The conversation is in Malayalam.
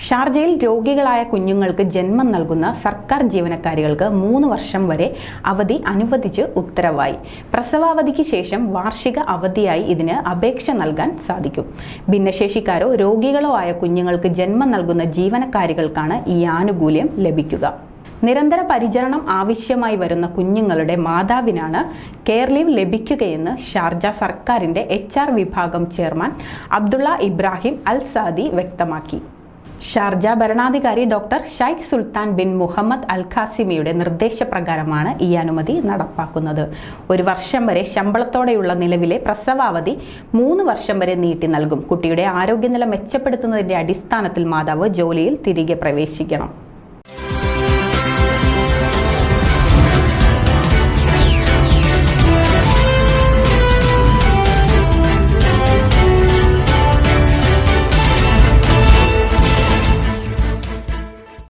ഷാർജയിൽ രോഗികളായ കുഞ്ഞുങ്ങൾക്ക് ജന്മം നൽകുന്ന സർക്കാർ ജീവനക്കാരികൾക്ക് മൂന്ന് വർഷം വരെ അവധി അനുവദിച്ച് ഉത്തരവായി. പ്രസവാവധിക്ക് ശേഷം വാർഷിക അവധിയായി ഇതിന് അപേക്ഷ നൽകാൻ സാധിക്കും. ഭിന്നശേഷിക്കാരോ രോഗികളോ ആയ കുഞ്ഞുങ്ങൾക്ക് ജന്മം നൽകുന്ന ജീവനക്കാരികൾക്കാണ് ഈ ആനുകൂല്യം ലഭിക്കുക. നിരന്തര പരിചരണം ആവശ്യമായി വരുന്ന കുഞ്ഞുങ്ങളുടെ മാതാവിനാണ് കെയർ ലീവ് ലഭിക്കുകയെന്ന് ഷാർജ സർക്കാരിന്റെ എച്ച് വിഭാഗം chairman Abdullah Ibrahim Al Saadi വ്യക്തമാക്കി. ഷാർജ ഭരണാധികാരി doctor Sheikh Sultan bin Muhammad Al ഖാസിമിയുടെ നിർദ്ദേശപ്രകാരമാണ് ഈ അനുമതി നടപ്പാക്കുന്നത്. ഒരു വർഷം വരെ ശമ്പളത്തോടെയുള്ള നിലവിലെ പ്രസവാവധി മൂന്ന് വർഷം വരെ നീട്ടി നൽകും. കുട്ടിയുടെ ആരോഗ്യനില മെച്ചപ്പെടുത്തുന്നതിന്റെ അടിസ്ഥാനത്തിൽ മാതാവ് ജോലിയിൽ തിരികെ പ്രവേശിക്കണം.